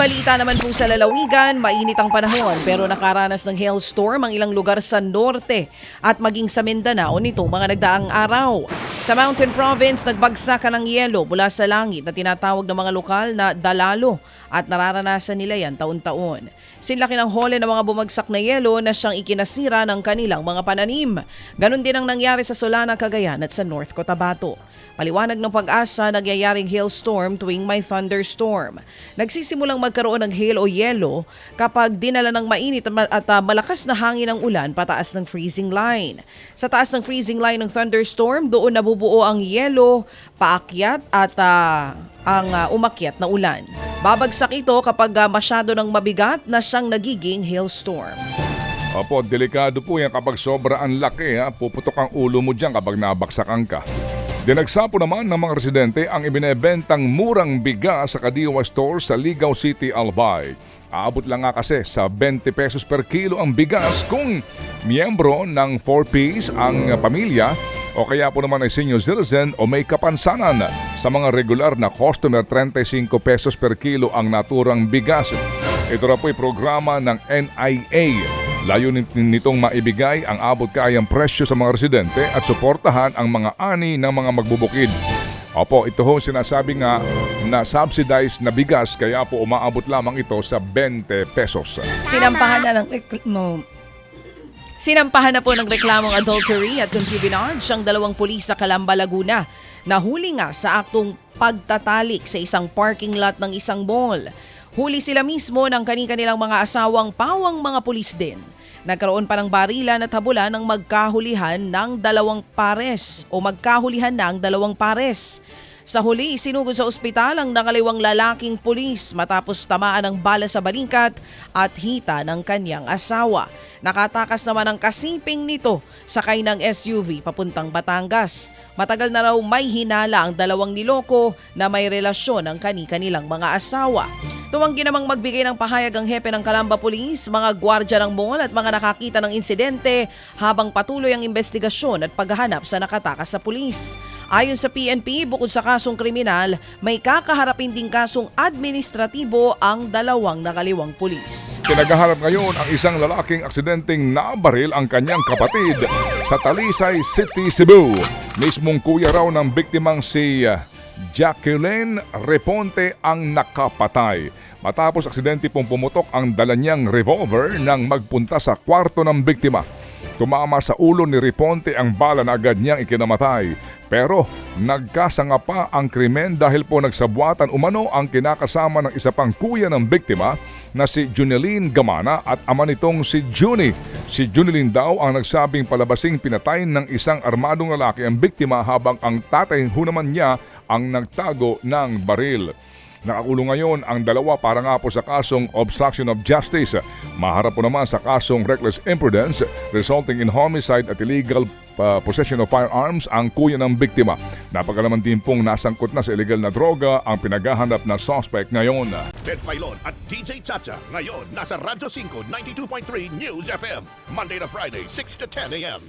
balita naman po sa lalawigan, mainit ang panahon pero nakaranas ng hailstorm ang ilang lugar sa norte at maging sa Mindanao nitong mga nagdaang araw. Sa Mountain Province, nagbagsakan ng yelo mula sa langit na tinatawag ng mga lokal na dalalo at nararanasan nila yan taon-taon. Sinlaki ng hole ng mga bumagsak na yelo na siyang ikinasira ng kanilang mga pananim. Ganon din ang nangyari sa Solana, Cagayan at sa North Cotabato. Paliwanag ng pag-asa, nagyayaring hailstorm tuwing may thunderstorm. Nagsisimulang magkaroon ng hail o yelo kapag dinala ng mainit at ah, malakas na hangin ng ulan pataas ng freezing line. Sa taas ng freezing line ng thunderstorm, doon nabubuo ang yelo, paakyat at ah, ang ah, umakyat na ulan. Babagsak ito kapag ah, masyado ng mabigat na siyang nagiging hailstorm. Opo, delikado po yan kapag sobra ang laki ha. Puputok ang ulo mo dyan kapag nabaksakan ka. Dinagsapo naman ng mga residente ang ibinebentang murang bigas sa Kadiwa Store sa Ligaw City, Albay. Aabot lang nga kasi sa 20 pesos per kilo ang bigas kung miyembro ng 4Ps ang pamilya o kaya po naman ay senior citizen o may kapansanan. Sa mga regular na customer, 35 pesos per kilo ang naturang bigas. Ito na po'y programa ng NIA. Layunin nitong maibigay ang abot kayang presyo sa mga residente at suportahan ang mga ani ng mga magbubukid. Opo, ito ho sinasabi nga na subsidized na bigas kaya po umaabot lamang ito sa 20 pesos. Sinampahan na ng no, Sinampahan na po ng reklamong adultery at concubinage ang dalawang pulis sa Calamba, Laguna. Nahuli nga sa aktong pagtatalik sa isang parking lot ng isang mall. Huli sila mismo ng kani-kanilang mga asawang pawang mga pulis din. Nagkaroon pa ng barilan at habulan ng magkahulihan ng dalawang pares o magkahulihan ng dalawang pares. Sa huli, isinugod sa ospital ang nakaliwang lalaking pulis matapos tamaan ng bala sa balikat at hita ng kanyang asawa. Nakatakas naman ang kasiping nito sakay ng SUV papuntang Batangas. Matagal na raw may hinala ang dalawang niloko na may relasyon ng kani-kanilang mga asawa. Tumanggi namang magbigay ng pahayag ang hepe ng Kalamba Police, mga gwardya ng mall at mga nakakita ng insidente habang patuloy ang investigasyon at paghahanap sa nakatakas sa pulis. Ayon sa PNP, bukod sa kasong kriminal, may kakaharapin ding kasong administratibo ang dalawang nakaliwang pulis. Pinagaharap ngayon ang isang lalaking aksidenteng nabaril ang kanyang kapatid sa Talisay City, Cebu. Mismong kuya raw ng biktimang si Jacqueline Reponte ang nakapatay. Matapos aksidente pong pumutok ang dala niyang revolver nang magpunta sa kwarto ng biktima. Tumama sa ulo ni Reponte ang bala na agad niyang ikinamatay. Pero nagkasanga pa ang krimen dahil po nagsabwatan umano ang kinakasama ng isa pang kuya ng biktima na si Juneline Gamana at ama nitong si Juni. Si Juneline daw ang nagsabing palabasing pinatay ng isang armadong lalaki ang biktima habang ang tatay ho naman niya ang nagtago ng baril. Nakakulong ngayon ang dalawa para nga po sa kasong obstruction of justice. Maharap po naman sa kasong reckless imprudence resulting in homicide at illegal uh, possession of firearms ang kuya ng biktima. Napagalaman din pong nasangkot na sa illegal na droga ang pinaghahanap na suspect ngayon. Ted Filon at DJ Chacha. Ngayon, nasa Radyo 5, 92.3 News FM. Monday to Friday, 6 to 10 a.m.